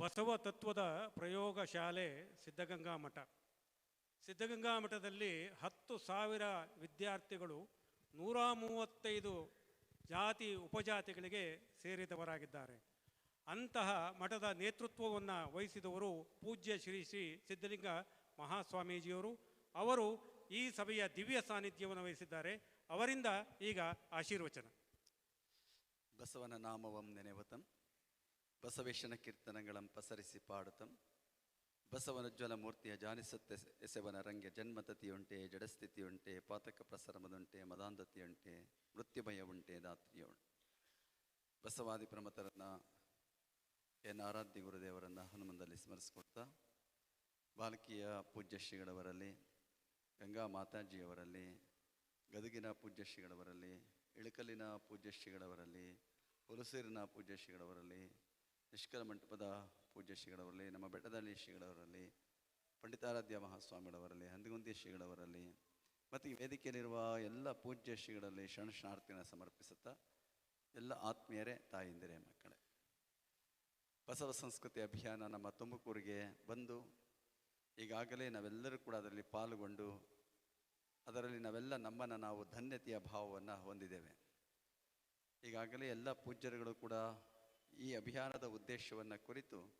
ಬಸವ ತತ್ವದ ಪ್ರಯೋಗ ಶಾಲೆ ಸಿದ್ಧಗಂಗಾ ಮಠ. ಸಿದ್ಧಗಂಗಾ ಮಠದಲ್ಲಿ ಹತ್ತು ಸಾವಿರ ವಿದ್ಯಾರ್ಥಿಗಳು ನೂರ ಮೂವತ್ತೈದು ಜಾತಿ ಉಪಜಾತಿಗಳಿಗೆ ಸೇರಿದವರಾಗಿದ್ದಾರೆ. ಅಂತಹ ಮಠದ ನೇತೃತ್ವವನ್ನು ವಹಿಸಿದವರು ಪೂಜ್ಯ ಶ್ರೀ ಶ್ರೀ ಸಿದ್ಧಲಿಂಗ ಮಹಾಸ್ವಾಮೀಜಿಯವರು. ಅವರು ಈ ಸಭೆಯ ದಿವ್ಯ ಸಾನ್ನಿಧ್ಯವನ್ನು ವಹಿಸಿದ್ದಾರೆ. ಅವರಿಂದ ಈಗ ಆಶೀರ್ವಚನ. ಬಸವನ ನಾಮವಂ ನೆನೆವತಂ. ಬಸವೇಶನ ಕೀರ್ತನಗಳಂ ಪಸರಿಸಿ ಪಾಡುತ್ತಂ ಬಸವನಜ್ವಲ ಮೂರ್ತಿಯ ಜಾನಿಸುತ್ತೆ ಎಸೆವನ ರಂಗೆ ಜನ್ಮತತಿಯುಂಟೆ, ಜಡಸ್ಥಿತಿಯುಂಟೆ, ಪಾತಕ ಪ್ರಸರಮದುಂಟೆ, ಮದಾಂಧತಿಯುಂಟೆ ಮೃತ್ಯುಭಯ ಉಂಟೆ ದಾತ್ರಿಯುಂಟೆ. ಬಸವಾದಿ ಪ್ರಮತರನ್ನ ಎನ್ ಆರಾಧ್ಯ ಗುರುದೇವರನ್ನ ಹನುಮಂದಲ್ಲಿ ಸ್ಮರಿಸ್ಕೊಡ್ತಾ. ಬಾಲಕಿಯ ಪೂಜ್ಯ ಶ್ರೀಗಳವರಲ್ಲಿ ಗಂಗಾ ಮಾತಾಜಿಯವರಲ್ಲಿ, ಗದಗಿನ ಪೂಜ್ಯ ಶ್ರೀಗಳವರಲ್ಲಿ ಇಳಕಲ್ಲಿನ ಪೂಜ್ಯ ಶ್ರೀಗಳವರಲ್ಲಿ ಹುಲಸೂರಿನ ಪೂಜ್ಯ ಶ್ರೀಗಳವರಲ್ಲಿ ನಿಷ್ಕಲ ಮಂಟಪದ ಪೂಜ್ಯ ಶ್ರೀಗಳವರಲ್ಲಿ, ನಮ್ಮ ಬೆಟ್ಟದಲ್ಲಿ ಶ್ರೀಗಳವರಲ್ಲಿ, ಪಂಡಿತಾರಾಧ್ಯ ಮಹಾಸ್ವಾಮಿಗಳವರಲ್ಲಿ, ಹಂದಿಗುಂದಿ ಶ್ರೀಗಳವರಲ್ಲಿ, ಮತ್ತು ಈ ವೇದಿಕೆಯಲ್ಲಿರುವ ಎಲ್ಲ ಪೂಜ್ಯ ಶ್ರೀಗಳಲ್ಲಿ ಶರಣಶಾರ್ತಿನ ಸಮರ್ಪಿಸುತ್ತಾ ಎಲ್ಲ ಆತ್ಮೀಯರೇ, ತಾಯಿಂದಿರೇ, ಮಕ್ಕಳೇ. ಬಸವ ಸಂಸ್ಕೃತಿ ಅಭಿಯಾನ ನಮ್ಮ ತುಮಕೂರಿಗೆ ಬಂದು ಈಗಾಗಲೇ ನಾವೆಲ್ಲರೂ ಕೂಡ ಅದರಲ್ಲಿ ಪಾಲ್ಗೊಂಡು ಅದರಲ್ಲಿ ನಾವೆಲ್ಲ ನಮ್ಮನ್ನು ನಾವು ಧನ್ಯತೆಯ ಭಾವವನ್ನು ಹೊಂದಿದ್ದೇವೆ. ಈಗಾಗಲೇ ಎಲ್ಲ ಪೂಜ್ಯರುಗಳು ಕೂಡ ಈ ಅಭಿಯಾನದ ಉದ್ದೇಶವನ್ನು ಕುರಿತು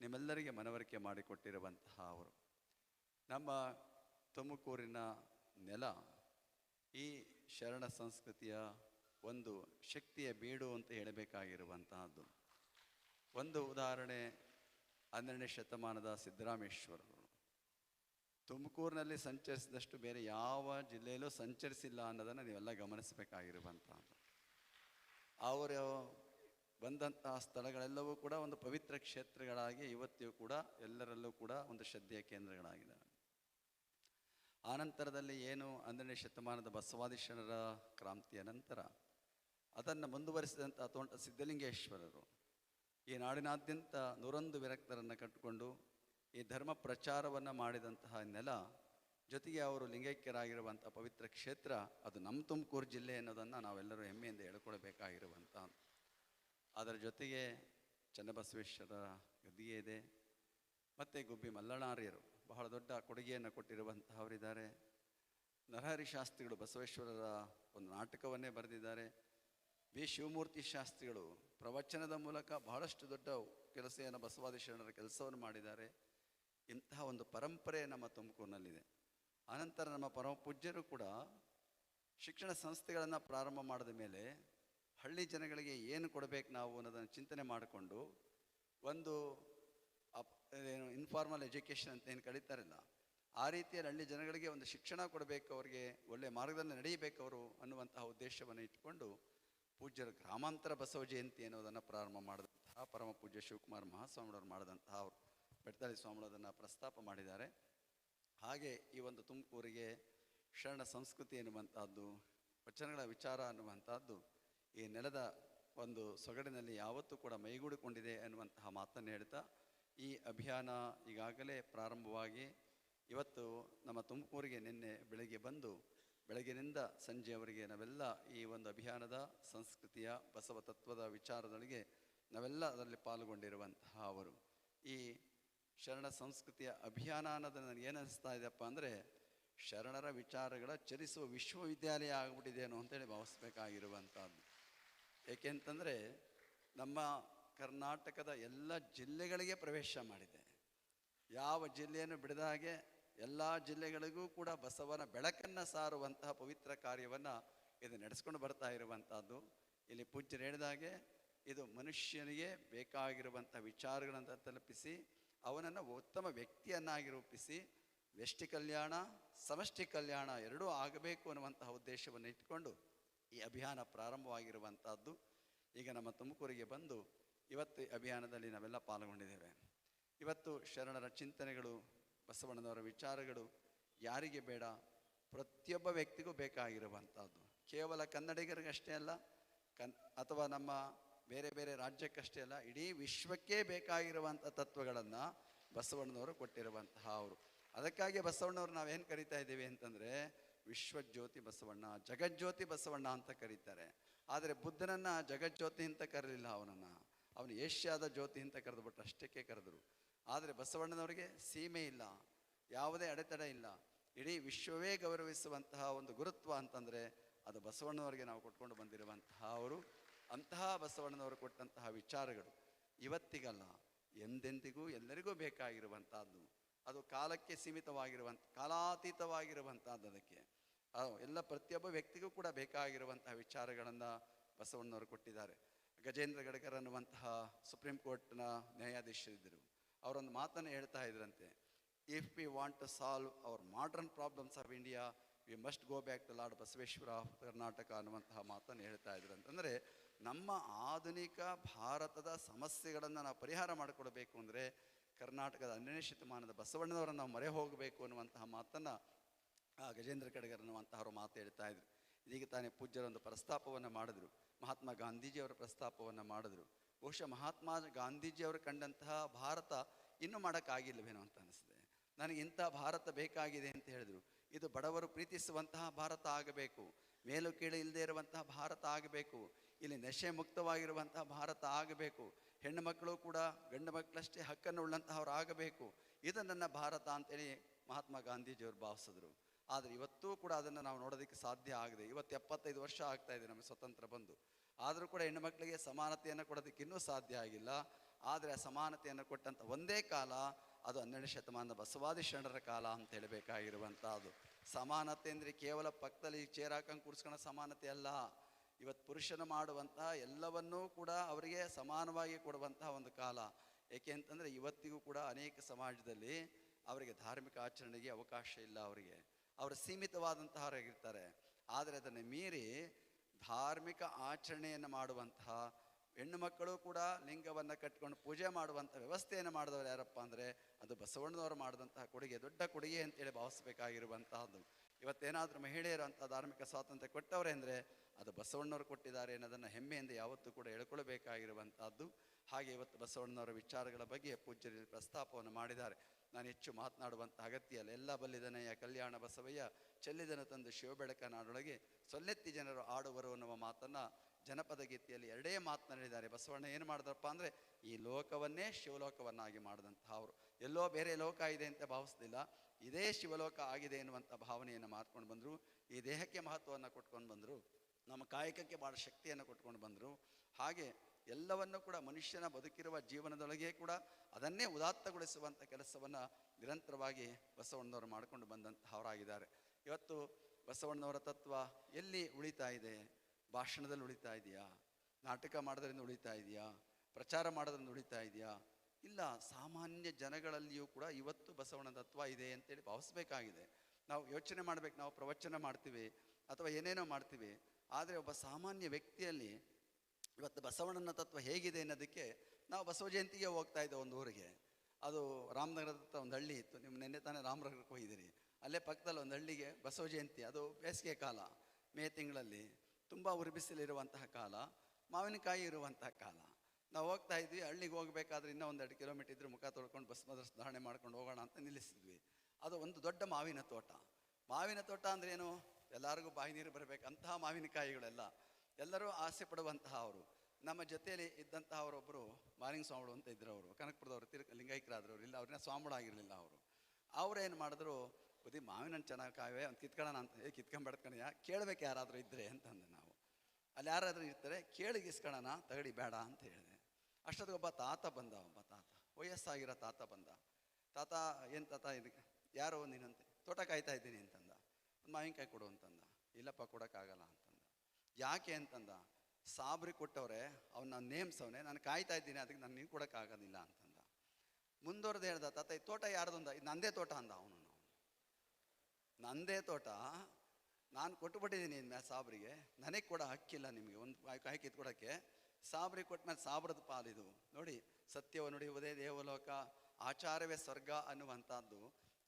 ನಿಮ್ಮೆಲ್ಲರಿಗೆ ಮನವರಿಕೆ ಮಾಡಿಕೊಟ್ಟಿರುವಂತಹ ಅವರು. ನಮ್ಮ ತುಮಕೂರಿನ ನೆಲ, ಈ ಶರಣ ಸಂಸ್ಕೃತಿಯ ಒಂದು ಶಕ್ತಿಯ ಬೀಡು ಅಂತ ಹೇಳಬೇಕಾಗಿರುವಂತಹದ್ದು. ಒಂದು ಉದಾಹರಣೆ ಹನ್ನೆರಡನೇ ಶತಮಾನದ ಸಿದ್ದರಾಮೇಶ್ವರರು. ತುಮಕೂರಿನಲ್ಲಿ ಸಂಚರಿಸಿದಷ್ಟು ಬೇರೆ ಯಾವ ಜಿಲ್ಲೆಯಲ್ಲೂ ಸಂಚರಿಸಿಲ್ಲ ಅನ್ನೋದನ್ನು ನೀವೆಲ್ಲ ಗಮನಿಸಬೇಕಾಗಿರುವಂತಹದ್ದು. ಅವರು ಬಂದಂತಹ ಸ್ಥಳಗಳೆಲ್ಲವೂ ಕೂಡ ಒಂದು ಪವಿತ್ರ ಕ್ಷೇತ್ರಗಳಾಗಿ ಇವತ್ತಿಗೂ ಕೂಡ ಎಲ್ಲರಲ್ಲೂ ಕೂಡ ಒಂದು ಶ್ರದ್ಧೆಯ ಕೇಂದ್ರಗಳಾಗಿದೆ ಆನಂತರದಲ್ಲಿ ಏನು ಹನ್ನೆರಡನೇ ಶತಮಾನದ ಬಸವಾದೀಶ್ವರರ ಕ್ರಾಂತಿಯ ನಂತರ ಅದನ್ನು ಮುಂದುವರಿಸಿದಂಥ ತೋಂಟ ಸಿದ್ಧಲಿಂಗೇಶ್ವರರು. ಈ ನಾಡಿನಾದ್ಯಂತ ನೂರೊಂದು ವಿರಕ್ತರನ್ನು ಕಟ್ಟಿಕೊಂಡು ಈ ಧರ್ಮ ಪ್ರಚಾರವನ್ನು ಮಾಡಿದಂತಹ ನೆಲ, ಜೊತೆಗೆ ಅವರು ಲಿಂಗೈಕ್ಯರಾಗಿರುವಂಥ ಪವಿತ್ರ ಕ್ಷೇತ್ರ, ಅದು ನಮ್ಮ ತುಮಕೂರು ಜಿಲ್ಲೆ ಅನ್ನೋದನ್ನು ನಾವೆಲ್ಲರೂ ಹೆಮ್ಮೆಯಿಂದ ಹೇಳ್ಕೊಳ್ಬೇಕಾಗಿರುವಂಥ ಅದರ ಜೊತೆಗೆ ಚನ್ನಬಸವೇಶ್ವರ ಗದ್ದಿಗೆ ಇದೆ. ಮತ್ತು ಗುಬ್ಬಿ ಮಲ್ಲಣಾರ್ಯರು ಬಹಳ ದೊಡ್ಡ ಕೊಡುಗೆಯನ್ನು ಕೊಟ್ಟಿರುವಂತಹವರಿದ್ದಾರೆ. ನರಹರಿ ಶಾಸ್ತ್ರಿಗಳು ಬಸವೇಶ್ವರರ ಒಂದು ನಾಟಕವನ್ನೇ ಬರೆದಿದ್ದಾರೆ. ಬಿ ಶಿವಮೂರ್ತಿ ಶಾಸ್ತ್ರಿಗಳು ಪ್ರವಚನದ ಮೂಲಕ ಬಹಳಷ್ಟು ದೊಡ್ಡ ಕೆಲಸವನ್ನು ಬಸವಾದಿ ಶರಣರ ಕೆಲಸವನ್ನು ಮಾಡಿದ್ದಾರೆ. ಇಂತಹ ಒಂದು ಪರಂಪರೆ ನಮ್ಮ ತುಮಕೂರಿನಲ್ಲಿದೆ. ಆನಂತರ ನಮ್ಮ ಪರಮ ಪೂಜ್ಯರು ಕೂಡ ಶಿಕ್ಷಣ ಸಂಸ್ಥೆಗಳನ್ನು ಪ್ರಾರಂಭ ಮಾಡಿದ ಮೇಲೆ ಹಳ್ಳಿ ಜನಗಳಿಗೆ ಏನು ಕೊಡಬೇಕು ನಾವು ಅನ್ನೋದನ್ನು ಚಿಂತನೆ ಮಾಡಿಕೊಂಡು ಒಂದು ಅಪ್ ಏನು ಇನ್ಫಾರ್ಮಲ್ ಎಜುಕೇಷನ್ ಅಂತ ಏನು ಕರೀತಾರಲ್ಲ ಆ ರೀತಿಯಲ್ಲಿ ಹಳ್ಳಿ ಜನಗಳಿಗೆ ಒಂದು ಶಿಕ್ಷಣ ಕೊಡಬೇಕು, ಅವರಿಗೆ ಒಳ್ಳೆಯ ಮಾರ್ಗದಲ್ಲಿ ನಡೆಯಬೇಕು ಅವರು ಅನ್ನುವಂತಹ ಉದ್ದೇಶವನ್ನು ಇಟ್ಕೊಂಡು ಪೂಜ್ಯರ ಗ್ರಾಮಾಂತರ ಬಸವ ಜಯಂತಿ ಅನ್ನೋದನ್ನು ಪ್ರಾರಂಭ ಮಾಡಿದಂತಹ ಪರಮ ಪೂಜ್ಯ ಶಿವಕುಮಾರ್ ಮಹಾಸ್ವಾಮಿಯವರು ಮಾಡಿದಂತಹ ಅವರು ಬೆಟ್ಟದಲ್ಲಿ ಸ್ವಾಮಿಗಳು ಅದನ್ನು ಪ್ರಸ್ತಾಪ ಮಾಡಿದ್ದಾರೆ. ಹಾಗೆ ಈ ಒಂದು ತುಮಕೂರಿಗೆ ಶರಣ ಸಂಸ್ಕೃತಿ ಎನ್ನುವಂಥದ್ದು ವಚನಗಳ ವಿಚಾರ ಅನ್ನುವಂಥದ್ದು ಈ ನೆಲದ ಒಂದು ಸೊಗಡಿನಲ್ಲಿ ಯಾವತ್ತೂ ಕೂಡ ಮೈಗೂಡಿಕೊಂಡಿದೆ ಎನ್ನುವಂತಹ ಮಾತನ್ನು ಹೇಳ್ತಾ ಈ ಅಭಿಯಾನ ಈಗಾಗಲೇ ಪ್ರಾರಂಭವಾಗಿ ಇವತ್ತು ನಮ್ಮ ತುಮಕೂರಿಗೆ ನಿನ್ನೆ ಬೆಳಗ್ಗೆ ಬಂದು ಬೆಳಗಿನಿಂದ ಸಂಜೆಯವರೆಗೆ ನಾವೆಲ್ಲ ಈ ಒಂದು ಅಭಿಯಾನದ ಸಂಸ್ಕೃತಿಯ, ಬಸವ ತತ್ವದ ವಿಚಾರದೊಳಗೆ ನಾವೆಲ್ಲ ಅದರಲ್ಲಿ ಪಾಲ್ಗೊಂಡಿರುವಂತಹ ಅವರು. ಈ ಶರಣ ಸಂಸ್ಕೃತಿಯ ಅಭಿಯಾನ ಅನ್ನೋದು ನನಗೆ ಏನು ಅನಿಸ್ತಾ ಇದೆಯಪ್ಪ ಅಂದರೆ ಶರಣರ ವಿಚಾರಗಳ ಚರಿಸುವ ವಿಶ್ವವಿದ್ಯಾಲಯ ಆಗ್ಬಿಟ್ಟಿದೆ ಅನ್ನೋ ಅಂತೇಳಿ ಭಾವಿಸ್ಬೇಕಾಗಿರುವಂಥದ್ದು. ಏಕೆಂತಂದರೆ ನಮ್ಮ ಕರ್ನಾಟಕದ ಎಲ್ಲ ಜಿಲ್ಲೆಗಳಿಗೆ ಪ್ರವೇಶ ಮಾಡಿದೆ. ಯಾವ ಜಿಲ್ಲೆಯನ್ನು ಬಿಡದ ಹಾಗೆ ಎಲ್ಲ ಜಿಲ್ಲೆಗಳಿಗೂ ಕೂಡ ಬಸವನ ಬೆಳಕನ್ನು ಸಾರುವಂತಹ ಪವಿತ್ರ ಕಾರ್ಯವನ್ನು ಇದು ನಡೆಸ್ಕೊಂಡು ಬರ್ತಾ ಇರುವಂಥದ್ದು ಇಲ್ಲಿ ಪೂಜ್ಯರು ಹೇಳಿದ ಹಾಗೆ ಇದು ಮನುಷ್ಯನಿಗೆ ಬೇಕಾಗಿರುವಂಥ ವಿಚಾರಗಳನ್ನು ತಲುಪಿಸಿ, ಅವನನ್ನು ಉತ್ತಮ ವ್ಯಕ್ತಿಯನ್ನಾಗಿ ರೂಪಿಸಿ, ವ್ಯಷ್ಟಿ ಕಲ್ಯಾಣ, ಸಮಷ್ಟಿ ಕಲ್ಯಾಣ ಎರಡೂ ಆಗಬೇಕು ಅನ್ನುವಂತಹ ಉದ್ದೇಶವನ್ನು ಇಟ್ಕೊಂಡು ಈ ಅಭಿಯಾನ ಪ್ರಾರಂಭವಾಗಿರುವಂಥದ್ದು ಈಗ ನಮ್ಮ ತುಮಕೂರಿಗೆ ಬಂದು ಇವತ್ತು ಈ ಅಭಿಯಾನದಲ್ಲಿ ನಾವೆಲ್ಲ ಪಾಲ್ಗೊಂಡಿದ್ದೇವೆ. ಇವತ್ತು ಶರಣರ ಚಿಂತನೆಗಳು, ಬಸವಣ್ಣನವರ ವಿಚಾರಗಳು ಯಾರಿಗೆ ಬೇಡ, ಪ್ರತಿಯೊಬ್ಬ ವ್ಯಕ್ತಿಗೂ ಬೇಕಾಗಿರುವಂಥದ್ದು ಕೇವಲ ಕನ್ನಡಿಗರಿಗಷ್ಟೇ ಅಲ್ಲ, ಕನ್, ಅಥವಾ ನಮ್ಮ ಬೇರೆ ಬೇರೆ ರಾಜ್ಯಕ್ಕಷ್ಟೇ ಅಲ್ಲ, ಇಡೀ ವಿಶ್ವಕ್ಕೇ ಬೇಕಾಗಿರುವಂಥ ತತ್ವಗಳನ್ನು ಬಸವಣ್ಣನವರು ಕೊಟ್ಟಿರುವಂತಹ ಅವರು. ಅದಕ್ಕಾಗಿ ಬಸವಣ್ಣವ್ರು ನಾವೇನು ಕರಿತಾ ಇದ್ದೀವಿ ಅಂತಂದರೆ ವಿಶ್ವಜ್ಯೋತಿ ಬಸವಣ್ಣ, ಜಗಜ್ಯೋತಿ ಬಸವಣ್ಣ ಅಂತ ಕರೀತಾರೆ. ಆದರೆ ಬುದ್ಧನನ್ನು ಜಗಜ್ಯೋತಿ ಅಂತ ಕರಲಿಲ್ಲ ಅವನನ್ನು. ಅವನು ಏಷ್ಯಾದ ಜ್ಯೋತಿ ಅಂತ ಕರೆದುಬಿಟ್ಟು ಅಷ್ಟಕ್ಕೆ ಕರೆದರು. ಆದರೆ ಬಸವಣ್ಣನವರಿಗೆ ಸೀಮೆ ಇಲ್ಲ, ಯಾವುದೇ ಅಡೆತಡೆ ಇಲ್ಲ. ಇಡೀ ವಿಶ್ವವೇ ಗೌರವಿಸುವಂತಹ ಒಂದು ಗುರುತ್ವ ಅಂತಂದರೆ ಅದು ಬಸವಣ್ಣನವರಿಗೆ ನಾವು ಕೊಟ್ಕೊಂಡು ಬಂದಿರುವಂತಹ ಅವರು, ಅಂತಹ ಬಸವಣ್ಣನವರು ಕೊಟ್ಟಂತಹ ವಿಚಾರಗಳು. ಇವತ್ತಿಗಲ್ಲ, ಎಂದೆಂದಿಗೂ ಎಲ್ಲರಿಗೂ ಬೇಕಾಗಿರುವಂಥದ್ದು ಅದು ಕಾಲಕ್ಕೆ ಸೀಮಿತವಾಗಿರುವಂಥ ಕಾಲಾತೀತವಾಗಿರುವಂಥದ್ದು ಅದಕ್ಕೆ. ಅದು ಎಲ್ಲ ಪ್ರತಿಯೊಬ್ಬ ವ್ಯಕ್ತಿಗೂ ಕೂಡ ಬೇಕಾಗಿರುವಂತಹ ವಿಚಾರಗಳನ್ನು ಬಸವಣ್ಣನವರು ಕೊಟ್ಟಿದ್ದಾರೆ. ಗಜೇಂದ್ರ ಗಡಕರ್ ಅನ್ನುವಂತಹ ಸುಪ್ರೀಂ ಕೋರ್ಟ್ನ ನ್ಯಾಯಾಧೀಶರಿದ್ದರು. ಅವರೊಂದು ಮಾತನ್ನು ಹೇಳ್ತಾ ಇದ್ರಂತೆ if we want to solve our modern problems of India we must go back to lord Basaveshwara of Karnataka ಅನ್ನುವಂತಹ ಮಾತನ್ನು ಹೇಳ್ತಾ ಇದ್ರು ಅಂತಂದರೆ ನಮ್ಮ ಆಧುನಿಕ ಭಾರತದ ಸಮಸ್ಯೆಗಳನ್ನು ನಾವು ಪರಿಹಾರ ಮಾಡಿಕೊಡ್ಬೇಕು ಅಂದರೆ ಕರ್ನಾಟಕದ ಹನ್ನೆರಡನೇ ಶತಮಾನದ ಬಸವಣ್ಣನವರನ್ನು ನಾವು ಮರೆ ಹೋಗಬೇಕು ಅನ್ನುವಂತಹ ಮಾತನ್ನು ಗಜೇಂದ್ರ ಕಡಗರ್ ಅನ್ನುವಂತಹವರು ಮಾತು ಹೇಳ್ತಾ ಇದ್ರು. ಇದೀಗ ತಾನೇ ಪೂಜ್ಯರೊಂದು ಪ್ರಸ್ತಾಪವನ್ನು ಮಾಡಿದ್ರು. ಮಹಾತ್ಮ ಗಾಂಧೀಜಿಯವರ ಪ್ರಸ್ತಾಪವನ್ನು ಮಾಡಿದ್ರು. ಬಹುಶಃ ಮಹಾತ್ಮ ಗಾಂಧೀಜಿಯವರು ಕಂಡಂತಹ ಭಾರತ ಇನ್ನೂ ಮಾಡೋಕ್ಕಾಗಿಲ್ಲವೇನೋ ಅಂತ ಅನಿಸಿದೆ ನನಗೆ ಇಂಥ ಭಾರತ ಬೇಕಾಗಿದೆ ಅಂತ ಹೇಳಿದ್ರು. ಇದು ಬಡವರು ಪ್ರೀತಿಸುವಂತಹ ಭಾರತ ಆಗಬೇಕು. ಮೇಲು ಕೀಳು ಇಲ್ಲದೆ ಇರುವಂತಹ ಭಾರತ ಆಗಬೇಕು, ಇಲ್ಲಿ ನಶೆ ಮುಕ್ತವಾಗಿರುವಂತಹ ಭಾರತ ಆಗಬೇಕು, ಹೆಣ್ಣು ಮಕ್ಕಳು ಕೂಡ ಗಂಡು ಮಕ್ಕಳಷ್ಟೇ ಹಕ್ಕನ್ನು ಉಳ್ಳಂತಹವ್ರು ಆಗಬೇಕು. ಇದು ನನ್ನ ಭಾರತ ಅಂತೇಳಿ ಮಹಾತ್ಮ ಗಾಂಧೀಜಿಯವರು ಭಾವಿಸಿದ್ರು. ಆದರೆ ಇವತ್ತೂ ಕೂಡ ಅದನ್ನು ನಾವು ನೋಡೋದಕ್ಕೆ ಸಾಧ್ಯ ಆಗಿದೆ. ಇವತ್ತು ಎಪ್ಪತ್ತೈದು ವರ್ಷ ಆಗ್ತಾ ಇದೆ ನಮ್ಮ ಸ್ವತಂತ್ರ ಬಂದು. ಆದರೂ ಕೂಡ ಹೆಣ್ಣು ಮಕ್ಕಳಿಗೆ ಸಮಾನತೆಯನ್ನು ಕೊಡೋದಕ್ಕೆ ಇನ್ನೂ ಸಾಧ್ಯ ಆಗಿಲ್ಲ. ಆದರೆ ಆ ಸಮಾನತೆಯನ್ನು ಕೊಟ್ಟಂಥ ಒಂದೇ ಕಾಲ, ಅದು ಹನ್ನೆರಡು ಶತಮಾನದ ಬಸವಾದಿ ಶರಣರ ಕಾಲ ಅಂತ ಹೇಳಬೇಕಾಗಿರುವಂಥದ್ದು ಸಮಾನತೆ ಅಂದರೆ ಕೇವಲ ಪಕ್ಕದಲ್ಲಿ ಚೇರ್ ಹಾಕೊಂಡು ಕೂರಿಸ್ಕೊಳ್ಳೋ ಸಮಾನತೆ ಅಲ್ಲ. ಇವತ್ತು ಪುರುಷನ ಮಾಡುವಂತಹ ಎಲ್ಲವನ್ನೂ ಕೂಡ ಅವರಿಗೆ ಸಮಾನವಾಗಿ ಕೊಡುವಂತಹ ಒಂದು ಕಾಲ. ಏಕೆ ಅಂತಂದರೆ ಇವತ್ತಿಗೂ ಕೂಡ ಅನೇಕ ಸಮಾಜದಲ್ಲಿ ಅವರಿಗೆ ಧಾರ್ಮಿಕ ಆಚರಣೆಗೆ ಅವಕಾಶ ಇಲ್ಲ ಅವರಿಗೆ. ಅವರು ಸೀಮಿತವಾದಂತಹವರಾಗಿರ್ತಾರೆ. ಆದರೆ ಅದನ್ನು ಮೀರಿ ಧಾರ್ಮಿಕ ಆಚರಣೆಯನ್ನು ಮಾಡುವಂತಹ ಹೆಣ್ಣು ಮಕ್ಕಳು ಕೂಡ ಲಿಂಗವನ್ನು ಕಟ್ಕೊಂಡು ಪೂಜೆ ಮಾಡುವಂಥ ವ್ಯವಸ್ಥೆಯನ್ನು ಮಾಡಿದವರು ಯಾರಪ್ಪ ಅಂದರೆ ಅದು ಬಸವಣ್ಣನವರು ಮಾಡಿದಂತಹ ಕೊಡುಗೆ, ದೊಡ್ಡ ಕೊಡುಗೆ ಅಂತೇಳಿ ಭಾವಿಸಬೇಕಾಗಿರುವಂತಹದ್ದು. ಇವತ್ತೇನಾದರೂ ಮಹಿಳೆಯರು ಅಂತ ಧಾರ್ಮಿಕ ಸ್ವಾತಂತ್ರ್ಯ ಕೊಟ್ಟವರೇ ಅಂದರೆ ಅದು ಬಸವಣ್ಣವರು ಕೊಟ್ಟಿದ್ದಾರೆ ಅನ್ನೋದನ್ನು ಹೆಮ್ಮೆಯಿಂದ ಯಾವತ್ತೂ ಕೂಡ ಹೇಳ್ಕೊಳ್ಬೇಕಾಗಿರುವಂಥದ್ದು ಹಾಗೆ ಇವತ್ತು ಬಸವಣ್ಣನವರ ವಿಚಾರಗಳ ಬಗ್ಗೆ ಪೂಜ್ಯರು ಪ್ರಸ್ತಾಪವನ್ನು ಮಾಡಿದ್ದಾರೆ. ನಾನು ಹೆಚ್ಚು ಮಾತನಾಡುವಂಥ ಅಗತ್ಯ ಅಲ್ಲ ಎಲ್ಲ ಬಲ್ಲಿದನೆಯ ಕಲ್ಯಾಣ ಬಸವಯ್ಯ, ಚೆಲ್ಲಿದನ ತಂದು ಶಿವಬೆಳಕ ನಾಡೊಳಗೆ ಸೊಲ್ಲೆತ್ತಿ ಜನರು ಆಡುವರು ಅನ್ನುವ ಮಾತನ್ನು ಜನಪದ ಗೀತೆಯಲ್ಲಿ ಎರಡೇ ಮಾತನಾಡಿದ್ದಾರೆ ಬಸವಣ್ಣ ಏನು ಮಾಡಿದ್ರಪ್ಪ ಅಂದರೆ, ಈ ಲೋಕವನ್ನೇ ಶಿವಲೋಕವನ್ನಾಗಿ ಮಾಡಿದಂಥ ಅವರು. ಎಲ್ಲೋ ಬೇರೆ ಲೋಕ ಇದೆ ಅಂತ ಭಾವಿಸ್ಲಿಲ್ಲ. ಇದೇ ಶಿವಲೋಕ ಆಗಿದೆ ಎನ್ನುವಂಥ ಭಾವನೆಯನ್ನು ಮಾಡ್ಕೊಂಡು ಬಂದರು. ಈ ದೇಹಕ್ಕೆ ಮಹತ್ವವನ್ನು ಕೊಟ್ಕೊಂಡು ಬಂದರು. ನಮ್ಮ ಕಾಯಕಕ್ಕೆ ಭಾಳ ಶಕ್ತಿಯನ್ನು ಕೊಟ್ಕೊಂಡು ಬಂದರು. ಹಾಗೆ ಎಲ್ಲವನ್ನು ಕೂಡ ಮನುಷ್ಯನ ಬದುಕಿರುವ ಜೀವನದೊಳಗೆ ಕೂಡ ಅದನ್ನೇ ಉದಾತ್ತಗೊಳಿಸುವಂಥ ಕೆಲಸವನ್ನು ನಿರಂತರವಾಗಿ ಬಸವಣ್ಣನವರು ಮಾಡಿಕೊಂಡು ಬಂದಂತಹವರಾಗಿದ್ದಾರೆ. ಇವತ್ತು ಬಸವಣ್ಣನವರ ತತ್ವ ಎಲ್ಲಿ ಉಳಿತಾ ಇದೆ? ಭಾಷಣದಲ್ಲಿ ಉಳಿತಾ ಇದೆಯಾ? ನಾಟಕ ಮಾಡೋದ್ರಿಂದ ಉಳಿತಾ ಇದೆಯಾ? ಪ್ರಚಾರ ಮಾಡೋದ್ರಿಂದ ಉಳಿತಾ ಇದೆಯಾ? ಇಲ್ಲ, ಸಾಮಾನ್ಯ ಜನಗಳಲ್ಲಿಯೂ ಕೂಡ ಇವತ್ತು ಬಸವಣ್ಣ ತತ್ವ ಇದೆ ಅಂತೇಳಿ ಭಾವಿಸ್ಬೇಕಾಗಿದೆ. ನಾವು ಯೋಚನೆ ಮಾಡ್ಬೇಕು, ನಾವು ಪ್ರವಚನ ಮಾಡ್ತೀವಿ ಅಥವಾ ಏನೇನೋ ಮಾಡ್ತೀವಿ. ಆದರೆ ಒಬ್ಬ ಸಾಮಾನ್ಯ ವ್ಯಕ್ತಿಯಲ್ಲಿ ಇವತ್ತು ಬಸವಣ್ಣನ ತತ್ವ ಹೇಗಿದೆ ಅನ್ನೋದಕ್ಕೆ ನಾವು ಬಸವ ಜಯಂತಿಗೆ ಹೋಗ್ತಾ ಇದ್ದೆ ಒಂದು ಊರಿಗೆ. ಅದು ರಾಮನಗರದ ಒಂದು ಹಳ್ಳಿ ಇತ್ತು. ನಿಮ್ಮ ನೆನ್ನೆ ತಾನೇ ರಾಮನಗರಕ್ಕೆ ಹೋಗಿದ್ದೀರಿ. ಅಲ್ಲೇ ಪಕ್ಕದಲ್ಲಿ ಒಂದು ಹಳ್ಳಿಗೆ ಬಸವ ಜಯಂತಿ, ಅದು ಬೇಸಿಗೆ ಕಾಲ, ಮೇ ತಿಂಗಳಲ್ಲಿ. ತುಂಬ ಉರಿಬಿಸಿಲಿರುವಂತಹ ಕಾಲ, ಮಾವಿನಕಾಯಿ ಇರುವಂತಹ ಕಾಲ. ನಾವು ಹೋಗ್ತಾ ಇದ್ವಿ, ಹಳ್ಳಿಗೆ ಹೋಗಬೇಕಾದ್ರೆ ಇನ್ನೂ ಒಂದು ಎರಡು ಕಿಲೋಮೀಟರ್ ಇದ್ರೆ ಮುಖ ತೊಳ್ಕೊಂಡು ಬಸ್ ಮೊದಲು ಸುಧಾರಣೆ ಮಾಡ್ಕೊಂಡು ಹೋಗೋಣ ಅಂತ ನಿಲ್ಲಿಸಿದ್ವಿ. ಅದು ಒಂದು ದೊಡ್ಡ ಮಾವಿನ ತೋಟ. ಮಾವಿನ ತೋಟ ಏನು? ಎಲ್ಲರಿಗೂ ಬಾಯಿ ನೀರು ಬರಬೇಕು ಅಂತಹ ಮಾವಿನಕಾಯಿಗಳೆಲ್ಲ. ಎಲ್ಲರೂ ಆಸೆ ಪಡುವಂತಹ ಅವರು. ನಮ್ಮ ಜೊತೆಯಲ್ಲಿ ಇದ್ದಂತಹ ಅವರೊಬ್ಬರು ಮಾಲಿಂಗ ಸ್ವಾಮಿಗಳು ಅಂತ ಇದ್ರು ಅವರು ಕನಕಪುರದವರು ತಿರು ಲಿಂಗೈಕ್ಯರಾದ್ರು ಅವರು ಇಲ್ಲ ಅವ್ರನ್ನ ಸ್ವಾಮಿಗಳಾಗಿರಲಿಲ್ಲ ಅವರು ಅವ್ರು. ಏನು ಮಾಡಿದ್ರು? ಬುದ್ಧಿ ಮಾವಿನ ಹಣ್ಣು ಚೆನ್ನಾಗಿ ಕಾಯುವೆ ಒಂದು ಕಿತ್ಕೊಳ್ಳೋಣ ಅಂತ, ಏ ಕಿತ್ಕೊಂಡ್ಬಿಡ್ಕಣಯ್ಯ ಕೇಳ್ಬೇಕು ಯಾರಾದರೂ ಇದ್ರೆ ಅಂತಂದೆ ಅಲ್ಲಿ ಯಾರಾದರೂ ಇರ್ತಾರೆ ಕೇಳಿ ಇಸ್ಕೊಳ್ಳೋಣ ತಗಡಿ ಬೇಡ ಅಂತ ಹೇಳಿದೆ. ಅಷ್ಟೊತ್ತಿಗೆ ಒಬ್ಬ ತಾತ ಬಂದ, ಒಬ್ಬ ತಾತ. ವಯಸ್ಸಾಗಿರೋ ತಾತ ಬಂದ. ತಾತ, ಏನು ತಾತ ಇದಕ್ಕೆ ಯಾರೋ ನೀನಂತೆ ತೋಟ ಕಾಯ್ತಾ ಇದ್ದೀನಿ ಅಂತಂದ. ಮಾವಿನಕಾಯಿ ಕೊಡು ಅಂತಂದ. ಇಲ್ಲಪ್ಪ, ಕೊಡೋಕ್ಕಾಗಲ್ಲ ಅಂತಂದ. ಯಾಕೆ ಅಂತಂದ? ಸಾಬ್ರಿ ಕೊಟ್ಟವ್ರೆ ಅವನ್ನ ನೇಮ್ಸವನೆ ನಾನು ಕಾಯ್ತಾ ಇದ್ದೀನಿ, ಅದಕ್ಕೆ ನಾನು ನೀನು ಕೊಡೋಕ್ಕಾಗೋದಿಲ್ಲ ಅಂತಂದ. ಮುಂದುವರೆದು ಹೇಳ್ದ, ತಾತ, ಈ ತೋಟ ಯಾರ್ದು ಅಂದ? ಇದು ನಂದೇ ತೋಟ ಅಂದ ಅವನು. ನಂದೇ ತೋಟ ನಾನು ಕೊಟ್ಟುಬಿಟ್ಟಿದ್ದೀನಿ ಇನ್ಮೇಲೆ ಸಾಬ್ರಿಗೆ. ನನಗೆ ಕೂಡ ಹಕ್ಕಿಲ್ಲ ನಿಮಗೆ. ಒಂದು ಕಾಯಿ ಎತ್ಕೊಡೋಕ್ಕೆ ಸಾಬ್ರಿಗೆ ಕೊಟ್ಮೇಲೆ ಸಾಬ್ರದ ಪಾಲಿದು ನೋಡಿ, ಸತ್ಯವ ನುಡಿಯುವುದೇ ದೇವಲೋಕ, ಆಚಾರವೇ ಸ್ವರ್ಗ ಅನ್ನುವಂಥದ್ದು.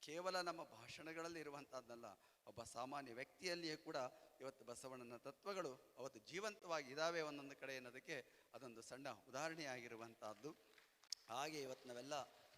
ಕೇವಲ ನಮ್ಮ ಭಾಷಣಗಳಲ್ಲಿ ಇರುವಂಥದ್ದಲ್ಲ. ಒಬ್ಬ ಸಾಮಾನ್ಯ ವ್ಯಕ್ತಿಯಲ್ಲಿಯೇ ಕೂಡ ಇವತ್ತು ಬಸವಣ್ಣನ ತತ್ವಗಳು ಅವತ್ತು ಜೀವಂತವಾಗಿ ಇದಾವೆ ಒಂದೊಂದು ಕಡೆ ಅನ್ನೋದಕ್ಕೆ ಅದೊಂದು ಸಣ್ಣ ಉದಾಹರಣೆಯಾಗಿರುವಂಥದ್ದು. ಹಾಗೆ ಇವತ್ತು ನಾವೆಲ್ಲ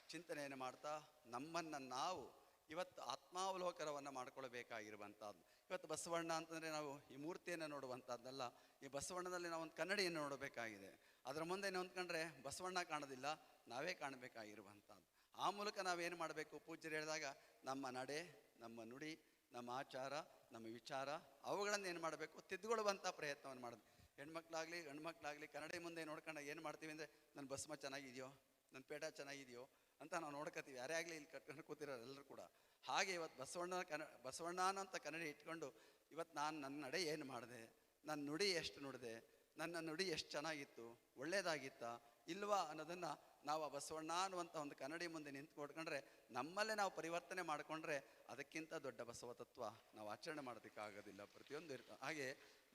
ಚಿಂತನೆಯನ್ನು ಮಾಡ್ತಾ ನಮ್ಮನ್ನು ನಾವು ಇವತ್ತು ಆತ್ಮಾವಲೋಕನವನ್ನು ಮಾಡ್ಕೊಳ್ಬೇಕಾಗಿರುವಂಥದ್ದು. ಇವತ್ತು ಬಸವಣ್ಣ ಅಂತಂದರೆ ನಾವು ಈ ಮೂರ್ತಿಯನ್ನು ನೋಡುವಂಥದ್ದಲ್ಲ ಈ ಬಸವಣ್ಣದಲ್ಲಿ ನಾವು ಒಂದು ಕನ್ನಡಿಯನ್ನು ನೋಡಬೇಕಾಗಿದೆ. ಅದರ ಮುಂದೆ ಹೊಂದ್ಕೊಂಡ್ರೆ ಬಸವಣ್ಣ ಕಾಣೋದಿಲ್ಲ, ನಾವೇ ಕಾಣಬೇಕಾಗಿರುವಂಥದ್ದು ಆ ಮೂಲಕ ನಾವೇನು ಮಾಡಬೇಕು? ಪೂಜ್ಯರು ಹೇಳಿದಾಗ ನಮ್ಮ ನಡೆ, ನಮ್ಮ ನುಡಿ, ನಮ್ಮ ಆಚಾರ, ನಮ್ಮ ವಿಚಾರ, ಅವುಗಳನ್ನು ಏನು ಮಾಡಬೇಕು? ತಿದ್ದುಕೊಳ್ಳುವಂಥ ಪ್ರಯತ್ನವನ್ನು ಮಾಡೋದು. ಹೆಣ್ಮಕ್ಳಾಗಲಿ, ಗಂಡ್ಮಕ್ಳಾಗಲಿ, ಕನ್ನಡ ಮುಂದೆ ನೋಡ್ಕೊಂಡಾಗ ಏನು ಮಾಡ್ತೀವಿ ಅಂದರೆ, ನನ್ನ ಭಸ್ಮ ಚೆನ್ನಾಗಿದೆಯೋ? ನನ್ನ ಪೇಟ ಚೆನ್ನಾಗಿದೆಯೋ? ಅಂತ ನಾವು ನೋಡ್ಕೋತೀವಿ ಯಾರೇ ಆಗಲಿ ಇಲ್ಲಿ ಕಟ್ಕೊಂಡು ಕೂತಿರೋರು ಎಲ್ಲರೂ ಕೂಡ. ಹಾಗೆ ಇವತ್ತು ಬಸವಣ್ಣ ಕನ್ನ ಬಸವಣ್ಣ ಅಂತ ಕನ್ನಡಿ ಇಟ್ಕೊಂಡು ಇವತ್ತು ನಾನು ನನ್ನ ನಡೆ ಏನು ಮಾಡಿದೆ? ನನ್ನ ನುಡಿ ಎಷ್ಟು ನುಡಿದೆ? ನನ್ನ ನುಡಿ ಎಷ್ಟು ಚೆನ್ನಾಗಿತ್ತು? ಒಳ್ಳೇದಾಗಿತ್ತಾ? ಇಲ್ವಾ ಅನ್ನೋದನ್ನು ನಾವು ಆ ಬಸವಣ್ಣ ಅನ್ನುವಂಥ ಒಂದು ಕನ್ನಡಿ ಮುಂದೆ ನಿಂತ್ಕೊಟ್ಕೊಂಡ್ರೆ ನಮ್ಮಲ್ಲೇ ನಾವು ಪರಿವರ್ತನೆ ಮಾಡಿಕೊಂಡ್ರೆ ಅದಕ್ಕಿಂತ ದೊಡ್ಡ ಬಸವ ತತ್ವ ನಾವು ಆಚರಣೆ ಮಾಡೋದಕ್ಕಾಗೋದಿಲ್ಲ ಪ್ರತಿಯೊಂದು ಇರ್ತ, ಹಾಗೆ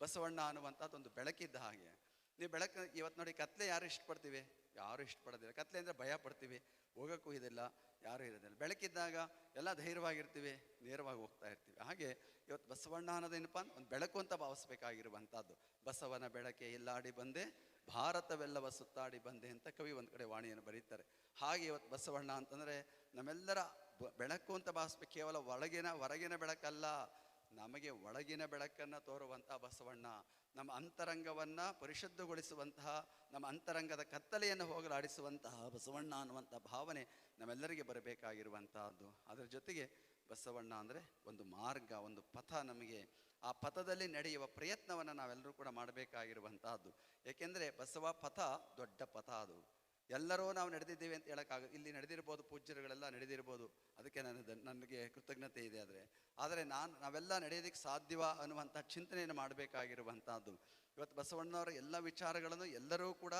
ಬಸವಣ್ಣ ಅನ್ನುವಂಥದ್ದೊಂದು ಬೆಳಕಿದ್ದ ಹಾಗೆ. ನೀವು ಬೆಳಕು ಇವತ್ತು ನೋಡಿ ಕತ್ಲೆ ಯಾರು ಇಷ್ಟಪಡ್ತೀವಿ? ಯಾರು ಇಷ್ಟಪಡೋದಿಲ್ಲ. ಕತ್ಲೆ ಅಂದರೆ ಭಯ ಪಡ್ತೀವಿ. ಹೋಗೋಕ್ಕೂ ಇದಿಲ್ಲ, ಯಾರೂ ಇರೋದಿಲ್ಲ. ಬೆಳಕಿದ್ದಾಗ ಎಲ್ಲ ಧೈರ್ಯವಾಗಿರ್ತೀವಿ, ನೇರವಾಗಿ ಹೋಗ್ತಾ ಇರ್ತೀವಿ. ಹಾಗೆ ಇವತ್ತು ಬಸವಣ್ಣ ಅನ್ನೋದೇನಪ್ಪ ಒಂದು ಬೆಳಕು ಅಂತ ಭಾವಿಸ್ಬೇಕಾಗಿರುವಂಥದ್ದು. ಬಸವನ ಬೆಳಕೆ ಎಲ್ಲಾಡಿ ಬಂದೆ, ಭಾರತವೆಲ್ಲವ ಸುತ್ತಾಡಿ ಬಂದೆ ಅಂತ ಕವಿ ಒಂದು ಕಡೆ ವಾಣಿಯನ್ನು ಬರೀತಾರೆ. ಹಾಗೆ ಇವತ್ತು ಬಸವಣ್ಣ ಅಂತಂದರೆ ನಮ್ಮೆಲ್ಲರ ಬೆಳಕು ಅಂತ ಭಾವಿಸ್ಬೇಕು, ಕೇವಲ ಒಳಗಿನ, ಹೊರಗಿನ ಬೆಳಕಲ್ಲ. ನಮಗೆ ಒಳಗಿನ ಬೆಳಕನ್ನು ತೋರುವಂಥ ಬಸವಣ್ಣ. ನಮ್ಮ ಅಂತರಂಗವನ್ನು ಪರಿಶುದ್ಧಗೊಳಿಸುವಂತಹ, ನಮ್ಮ ಅಂತರಂಗದ ಕತ್ತಲೆಯನ್ನು ಹೋಗಲಾಡಿಸುವಂತಹ ಬಸವಣ್ಣ ಅನ್ನುವಂಥ ಭಾವನೆ ನಮ್ಮೆಲ್ಲರಿಗೆ ಬರಬೇಕಾಗಿರುವಂತಹದ್ದು. ಅದರ ಜೊತೆಗೆ ಬಸವಣ್ಣ ಅಂದರೆ ಒಂದು ಮಾರ್ಗ, ಒಂದು ಪಥ ನಮಗೆ. ಆ ಪಥದಲ್ಲಿ ನಡೆಯುವ ಪ್ರಯತ್ನವನ್ನು ನಾವೆಲ್ಲರೂ ಕೂಡ ಮಾಡಬೇಕಾಗಿರುವಂತಹದ್ದು. ಏಕೆಂದರೆ ಬಸವ ಪಥ ದೊಡ್ಡ ಪಥ ಅದು. ಎಲ್ಲರೂ ನಾವು ನಡೆದಿದ್ದೇವೆ ಅಂತ ಹೇಳೋಕ್ಕಾಗ ಇಲ್ಲಿ ನಡೆದಿರ್ಬೋದು, ಪೂಜ್ಯರುಗಳೆಲ್ಲ ನಡೆದಿರ್ಬೋದು. ಅದಕ್ಕೆ ನನ್ನ ನನಗೆ ಕೃತಜ್ಞತೆ ಇದೆ ಆದರೆ. ಆದರೆ ನಾನು ನಾವೆಲ್ಲ ನಡೆಯೋದಕ್ಕೆ ಸಾಧ್ಯವಾ ಅನ್ನುವಂಥ ಚಿಂತನೆಯನ್ನು ಮಾಡಬೇಕಾಗಿರುವಂಥದ್ದು. ಇವತ್ತು ಬಸವಣ್ಣವರ ಎಲ್ಲ ವಿಚಾರಗಳನ್ನು ಎಲ್ಲರೂ ಕೂಡ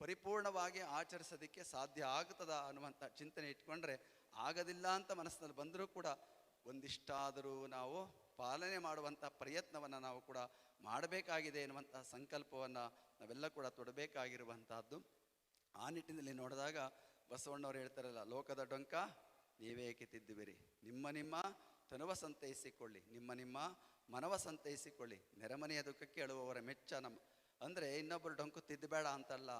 ಪರಿಪೂರ್ಣವಾಗಿ ಆಚರಿಸೋದಕ್ಕೆ ಸಾಧ್ಯ ಆಗ್ತದ ಅನ್ನುವಂಥ ಚಿಂತನೆ ಇಟ್ಕೊಂಡ್ರೆ ಆಗದಿಲ್ಲ ಅಂತ ಮನಸ್ಸಿನಲ್ಲಿ ಬಂದರೂ ಕೂಡ ಒಂದಿಷ್ಟಾದರೂ ನಾವು ಪಾಲನೆ ಮಾಡುವಂಥ ಪ್ರಯತ್ನವನ್ನು ನಾವು ಕೂಡ ಮಾಡಬೇಕಾಗಿದೆ ಎನ್ನುವಂಥ ಸಂಕಲ್ಪವನ್ನು ನಾವೆಲ್ಲ ಕೂಡ ತೊಡಬೇಕಾಗಿರುವಂತಹದ್ದು ಆ ನಿಟ್ಟಿನಲ್ಲಿ ನೋಡಿದಾಗ ಬಸವಣ್ಣವ್ರು ಹೇಳ್ತಾರಲ್ಲ, ಲೋಕದ ಡೊಂಕ ನೀವೇಕೆ ತಿದ್ದುವಿರಿ? ನಿಮ್ಮ ನಿಮ್ಮ ತನುವ ಸಂತೈಸಿಕೊಳ್ಳಿ, ನಿಮ್ಮ ನಿಮ್ಮ ಮನವ ಸಂತೈಸಿಕೊಳ್ಳಿ. ನೆರೆಮನೆಯ ದುಃಖಕ್ಕೆ ಹೇಳುವವರ ಮೆಚ್ಚ ನಮ್ಮ ಅಂದರೆ ಇನ್ನೊಬ್ಬರು ಡೊಂಕು ತಿದ್ದಬೇಡ ಅಂತಲ್ಲ,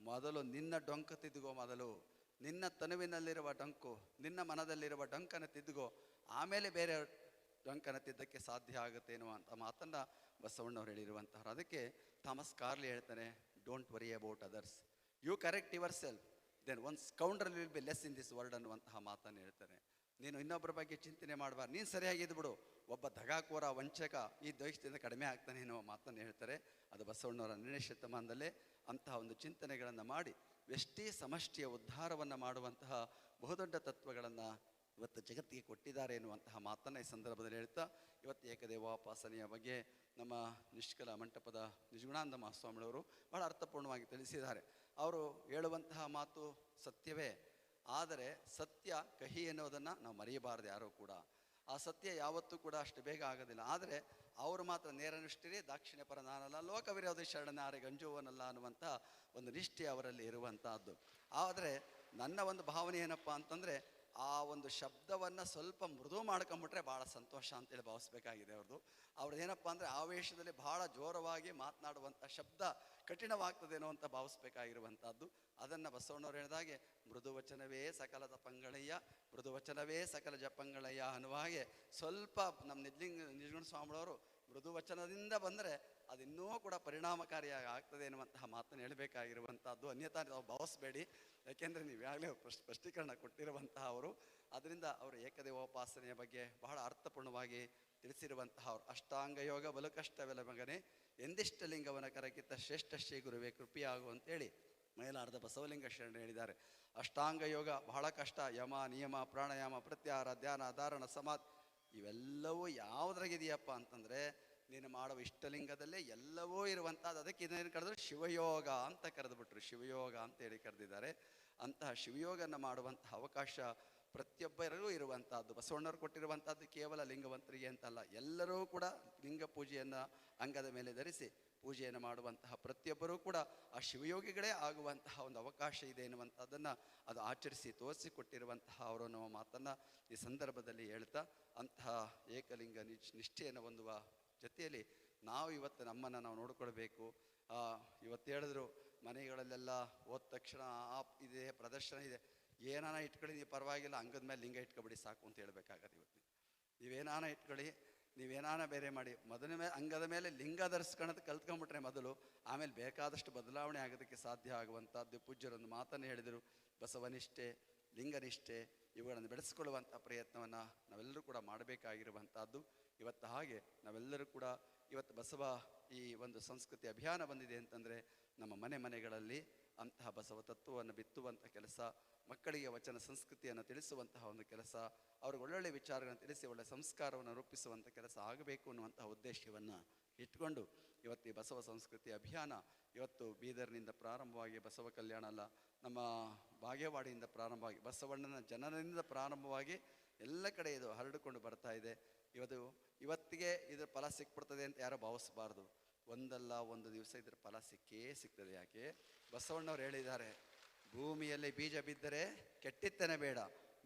ಮೊದಲು ನಿನ್ನ ಡೊಂಕು ತಿದ್ದುಗೋ ಮೊದಲು. ನಿನ್ನ ತನುವಿನಲ್ಲಿರುವ ಡೊಂಕು, ನಿನ್ನ ಮನದಲ್ಲಿರುವ ಡೊಂಕನ್ನು ತಿದ್ದುಗೋ. ಆಮೇಲೆ ಬೇರೆ ಡೊಂಕನ ತಿದ್ದಕ್ಕೆ ಸಾಧ್ಯ ಆಗುತ್ತೆ ಅಂತ ಮಾತನ್ನು ಬಸವಣ್ಣವ್ರು ಹೇಳಿರುವಂತಹ ಅದಕ್ಕೆ ಥಾಮಸ್ ಕಾರ್ಲಿ ಹೇಳ್ತಾನೆ don't worry about others you correct yourself then one scoundrel will be less in this world ಅನ್ನುವಂತಹ ಮಾತನ್ನು ಹೇಳ್ತಾನೆ. ನೀನು ಇನ್ನೊಬ್ಬರ ಬಗ್ಗೆ ಚಿಂತನೆ ಮಾಡಬಾರ್ದು. ನೀನು ಸರಿಯಾಗಿದ್ದು ಬಿಡು ಒಬ್ಬ ದಗಾಕೋರ, ವಂಚಕ ಈ ದ್ವೇಷದಿಂದ ಕಡಿಮೆ ಆಗ್ತಾನೆ ಎನ್ನುವ ಮಾತನ್ನು ಹೇಳ್ತಾರೆ. ಅದು ಬಸವಣ್ಣವರ ನಿರ್ಣಯ ಶತಮಾನದಲ್ಲೇ ಅಂತಹ ಒಂದು ಚಿಂತನೆಗಳನ್ನು ಮಾಡಿ ವ್ಯಷ್ಟಿ ಸಮಷ್ಟಿಯ ಉದ್ಧಾರವನ್ನು ಮಾಡುವಂತಹ ಬಹುದೊಡ್ಡ ತತ್ವಗಳನ್ನು ಇವತ್ತು ಜಗತ್ತಿಗೆ ಕೊಟ್ಟಿದ್ದಾರೆ ಎನ್ನುವಂತಹ ಮಾತನ್ನು ಈ ಸಂದರ್ಭದಲ್ಲಿ ಹೇಳ್ತಾ, ಇವತ್ತು ಏಕದೇವೋಪಾಸನೆಯ ಬಗ್ಗೆ ನಮ್ಮ ನಿಷ್ಕಲ ಮಂಟಪದ ನಿಜಗುಣಾನಂದ ಮಹಾಸ್ವಾಮಿಗಳವರು ಬಹಳ ಅರ್ಥಪೂರ್ಣವಾಗಿ ತಿಳಿಸಿದ್ದಾರೆ. ಅವರು ಹೇಳುವಂತಹ ಮಾತು ಸತ್ಯವೇ. ಆದರೆ ಸತ್ಯ ಕಹಿ ಎನ್ನುವುದನ್ನು ನಾವು ಮರೆಯಬಾರದು ಯಾರೂ ಕೂಡ. ಆ ಸತ್ಯ ಯಾವತ್ತೂ ಕೂಡ ಅಷ್ಟು ಬೇಗ ಆಗೋದಿಲ್ಲ. ಆದರೆ ಅವರು ಮಾತ್ರ ನೇರ ನಿಷ್ಠಿರಿ ದಾಕ್ಷಿಣ್ಯ ಪರ ನಾನಲ್ಲ ಲೋಕ ವಿರೋಧಿ ಶರಣನಾರೆ ಗಂಜುವನಲ್ಲ ಅನ್ನುವಂಥ ಒಂದು ನಿಷ್ಠೆ ಅವರಲ್ಲಿ ಇರುವಂತಹದ್ದು ಆದರೆ ನನ್ನ ಒಂದು ಭಾವನೆ ಏನಪ್ಪ ಅಂತಂದರೆ ಆ ಒಂದು ಶಬ್ದವನ್ನು ಸ್ವಲ್ಪ ಮೃದು ಮಾಡ್ಕೊಂಬಿಟ್ರೆ ಭಾಳ ಸಂತೋಷ ಅಂತೇಳಿ ಭಾವಿಸ್ಬೇಕಾಗಿದೆ ಅವ್ರದ್ದು. ಅವ್ರದ್ದು ಏನಪ್ಪ ಅಂದರೆ ಆವೇಶದಲ್ಲಿ ಭಾಳ ಜೋರವಾಗಿ ಮಾತನಾಡುವಂಥ ಶಬ್ದ ಕಠಿಣವಾಗ್ತದೇನೋ ಅಂತ ಭಾವಿಸ್ಬೇಕಾಗಿರುವಂಥದ್ದು. ಅದನ್ನು ಬಸವಣ್ಣವ್ರು ಹೇಳಿದಾಗೆ ಮೃದು ವಚನವೇ ಸಕಲ ತಪಂಗಳಯ್ಯ, ಮೃದು ವಚನವೇ ಸಕಲ ಜಪಂಗಳಯ್ಯ ಅನ್ನುವ ಹಾಗೆ ಸ್ವಲ್ಪ ನಮ್ಮ ನಿಜ್ಲಿಂಗ ನಿಜಗುಣ ಸ್ವಾಮಿಗಳವರು ಮೃದು ವಚನದಿಂದ ಬಂದರೆ ಅದು ಇನ್ನೂ ಕೂಡ ಪರಿಣಾಮಕಾರಿಯಾಗಿ ಆಗ್ತದೆ ಎನ್ನುವಂತಹ ಮಾತನ್ನು ಹೇಳಬೇಕಾಗಿರುವಂಥದ್ದು ಅನ್ಯತಾ ನಾವು ಭಾವಿಸ್ಬೇಡಿ. ಯಾಕೆಂದರೆ ನೀವು ಈಗಾಗಲೇ ಸ್ಪಷ್ಟೀಕರಣ ಕೊಟ್ಟಿರುವಂತಹ ಅವರು ಅದರಿಂದ ಅವರು ಏಕದೇವೋಪಾಸನೆಯ ಬಗ್ಗೆ ಬಹಳ ಅರ್ಥಪೂರ್ಣವಾಗಿ ತಿಳಿಸಿರುವಂತಹ ಅವರು. ಅಷ್ಟಾಂಗ ಯೋಗ ಬಲು ಕಷ್ಟವೆಲ್ಲ ಮಗನೇ. ಎಂದಿಷ್ಟ ಲಿಂಗವನ ಕರಕಿತ್ತ ಶ್ರೇಷ್ಠ ಶ್ರೀ ಗುರುವೇ ಕೃಪೆಯಾಗು ಅಂತೇಳಿ ಮೈಲಾರದ ಬಸವಲಿಂಗ ಶರಣ ಹೇಳಿದ್ದಾರೆ. ಅಷ್ಟಾಂಗ ಯೋಗ ಬಹಳ ಕಷ್ಟ. ಯಮ, ನಿಯಮ, ಪ್ರಾಣಾಯಾಮ, ಪ್ರತ್ಯಾಹಾರ, ಧ್ಯಾನ, ಧಾರಣ, ಸಮಾಧಿ ಇವೆಲ್ಲವೂ ಯಾವುದ್ರಾಗಿದೆಯಪ್ಪ ಅಂತಂದರೆ ನೀನು ಮಾಡುವ ಇಷ್ಟಲಿಂಗದಲ್ಲೇ ಎಲ್ಲವೂ ಇರುವಂಥದ್ದು ಅದಕ್ಕೆ ಇದನ್ನೇನು ಕರೆದ್ರು ಶಿವಯೋಗ ಅಂತ ಕರೆದುಬಿಟ್ರು. ಶಿವಯೋಗ ಅಂತ ಹೇಳಿ ಕರೆದಿದ್ದಾರೆ. ಅಂತಹ ಶಿವಯೋಗನ ಮಾಡುವಂತಹ ಅವಕಾಶ ಪ್ರತಿಯೊಬ್ಬರಿಗೂ ಇರುವಂಥದ್ದು ಬಸವಣ್ಣರು ಕೊಟ್ಟಿರುವಂತಹದ್ದು ಕೇವಲ ಲಿಂಗವಂತರಿಗೆ ಅಂತಲ್ಲ. ಎಲ್ಲರೂ ಕೂಡ ಲಿಂಗ ಪೂಜೆಯನ್ನು ಅಂಗದ ಮೇಲೆ ಧರಿಸಿ ಪೂಜೆಯನ್ನು ಮಾಡುವಂತಹ ಪ್ರತಿಯೊಬ್ಬರೂ ಕೂಡ ಆ ಶಿವಯೋಗಿಗಳೇ ಆಗುವಂತಹ ಒಂದು ಅವಕಾಶ ಇದೆ ಎನ್ನುವಂಥದ್ದನ್ನು ಅದು ಆಚರಿಸಿ ತೋರಿಸಿಕೊಟ್ಟಿರುವಂತಹ ಅವರು ನಮ್ಮ ಮಾತನ್ನು ಈ ಸಂದರ್ಭದಲ್ಲಿ ಹೇಳ್ತಾ ಅಂತಹ ಏಕಲಿಂಗ ನಿಷ್ಠೆಯನ್ನು ಹೊಂದುವ ಜೊತೆಯಲ್ಲಿ ನಾವು ಇವತ್ತು ನಮ್ಮನ್ನು ನಾವು ನೋಡ್ಕೊಳ್ಬೇಕು. ಇವತ್ತು ಹೇಳಿದ್ರು, ಮನೆಗಳಲ್ಲೆಲ್ಲ ಹೋದ ತಕ್ಷಣ ಆಪ್ ಇದೆ, ಪ್ರದರ್ಶನ ಇದೆ. ಏನಾನ ಇಟ್ಕೊಳ್ಳಿ, ನೀವು ಪರವಾಗಿಲ್ಲ, ಅಂಗದ ಮೇಲೆ ಲಿಂಗ ಇಟ್ಕೊಬಿಡಿ ಸಾಕು ಅಂತ ಹೇಳ್ಬೇಕಾಗತ್ತೆ ಇವತ್ತು ನೀವೇನಾನ ಇಟ್ಕೊಳ್ಳಿ, ನೀವೇನಾನ ಬೇರೆ ಮಾಡಿ. ಮೊದಲ ಮೇಲೆ ಅಂಗದ ಮೇಲೆ ಲಿಂಗ ಧರಿಸ್ಕೊಳ್ಳೋದು ಕಲ್ತ್ಕೊಂಡ್ಬಿಟ್ರೆ ಮೊದಲು, ಆಮೇಲೆ ಬೇಕಾದಷ್ಟು ಬದಲಾವಣೆ ಆಗೋದಕ್ಕೆ ಸಾಧ್ಯ ಆಗುವಂಥದ್ದು. ಪೂಜ್ಯರೊಂದು ಮಾತನ್ನು ಹೇಳಿದರು, ಬಸವನಿಷ್ಠೆ, ಲಿಂಗನಿಷ್ಠೆ, ಇವುಗಳನ್ನು ಬೆಳೆಸ್ಕೊಳ್ಳುವಂಥ ಪ್ರಯತ್ನವನ್ನು ನಾವೆಲ್ಲರೂ ಕೂಡ ಮಾಡಬೇಕಾಗಿರುವಂಥದ್ದು. ಇವತ್ತು ಹಾಗೆ ನಾವೆಲ್ಲರೂ ಕೂಡ ಇವತ್ತು ಬಸವ ಈ ಒಂದು ಸಂಸ್ಕೃತಿ ಅಭಿಯಾನ ಬಂದಿದೆ ಅಂತಂದರೆ ನಮ್ಮ ಮನೆ ಮನೆಗಳಲ್ಲಿ ಅಂತಹ ಬಸವ ತತ್ವವನ್ನು ಬಿತ್ತುವಂಥ ಕೆಲಸ, ಮಕ್ಕಳಿಗೆ ವಚನ ಸಂಸ್ಕೃತಿಯನ್ನು ತಿಳಿಸುವಂತಹ ಒಂದು ಕೆಲಸ, ಅವ್ರಿಗೆ ಒಳ್ಳೊಳ್ಳೆ ವಿಚಾರಗಳನ್ನು ತಿಳಿಸಿ, ಒಳ್ಳೆ ಸಂಸ್ಕಾರವನ್ನು ರೂಪಿಸುವಂಥ ಕೆಲಸ ಆಗಬೇಕು ಅನ್ನುವಂತಹ ಉದ್ದೇಶವನ್ನು ಇಟ್ಕೊಂಡು ಇವತ್ತು ಈ ಬಸವ ಸಂಸ್ಕೃತಿ ಅಭಿಯಾನ ಇವತ್ತು ಬೀದರ್ನಿಂದ ಪ್ರಾರಂಭವಾಗಿ ಬಸವ ಕಲ್ಯಾಣ ಅಲ್ಲ, ನಮ್ಮ ಬಾಗೇವಾಡಿಯಿಂದ ಪ್ರಾರಂಭವಾಗಿ ಬಸವಣ್ಣನ ಜನರಿಂದ ಪ್ರಾರಂಭವಾಗಿ ಎಲ್ಲ ಕಡೆ ಇದು ಹರಡಿಕೊಂಡು ಬರ್ತಾ ಇದೆ. ಇವತ್ತು, ಇವತ್ತಿಗೆ ಇದ್ರ ಫಲ ಸಿಕ್ಬಿಡ್ತದೆ ಅಂತ ಯಾರೋ ಭಾವಿಸಬಾರ್ದು. ಒಂದಲ್ಲ ಒಂದು ದಿವಸ ಇದ್ರ ಫಲ ಸಿಕ್ಕೇ ಸಿಗ್ತದೆ ಯಾಕೆ? ಬಸವಣ್ಣವ್ರು ಹೇಳಿದ್ದಾರೆ, ಭೂಮಿಯಲ್ಲಿ ಬೀಜ ಬಿದ್ದರೆ ಕೆಟ್ಟಿತ್ತನೆ ಬೇಡ.